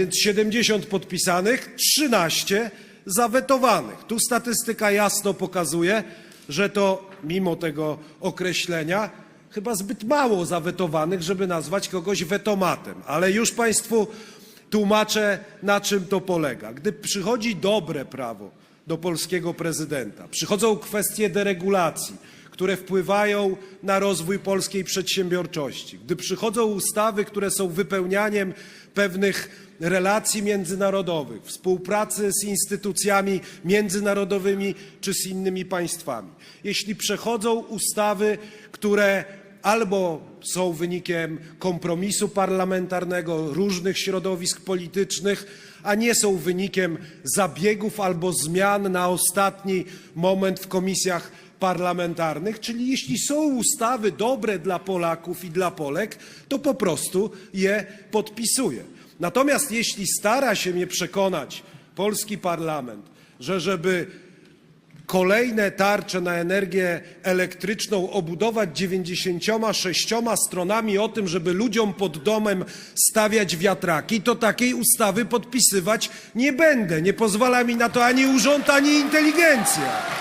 Więc 70 podpisanych, 13 zawetowanych. Tu statystyka jasno pokazuje, że to mimo tego określenia chyba zbyt mało zawetowanych, żeby nazwać kogoś wetomatem. Ale już Państwu tłumaczę, na czym to polega. Gdy przychodzi dobre prawo do polskiego prezydenta, przychodzą kwestie deregulacji, które wpływają na rozwój polskiej przedsiębiorczości, gdy przychodzą ustawy, które są wypełnianiem pewnych relacji międzynarodowych, współpracy z instytucjami międzynarodowymi czy z innymi państwami, jeśli przechodzą ustawy, które albo są wynikiem kompromisu parlamentarnego różnych środowisk politycznych, a nie są wynikiem zabiegów albo zmian na ostatni moment w komisjach parlamentarnych, czyli jeśli są ustawy dobre dla Polaków i dla Polek, to po prostu je podpisuję. Natomiast jeśli stara się mnie przekonać polski parlament, że żeby kolejne tarcze na energię elektryczną obudować 96 stronami o tym, żeby ludziom pod domem stawiać wiatraki, to takiej ustawy podpisywać nie będę. Nie pozwala mi na to ani urząd, ani inteligencja.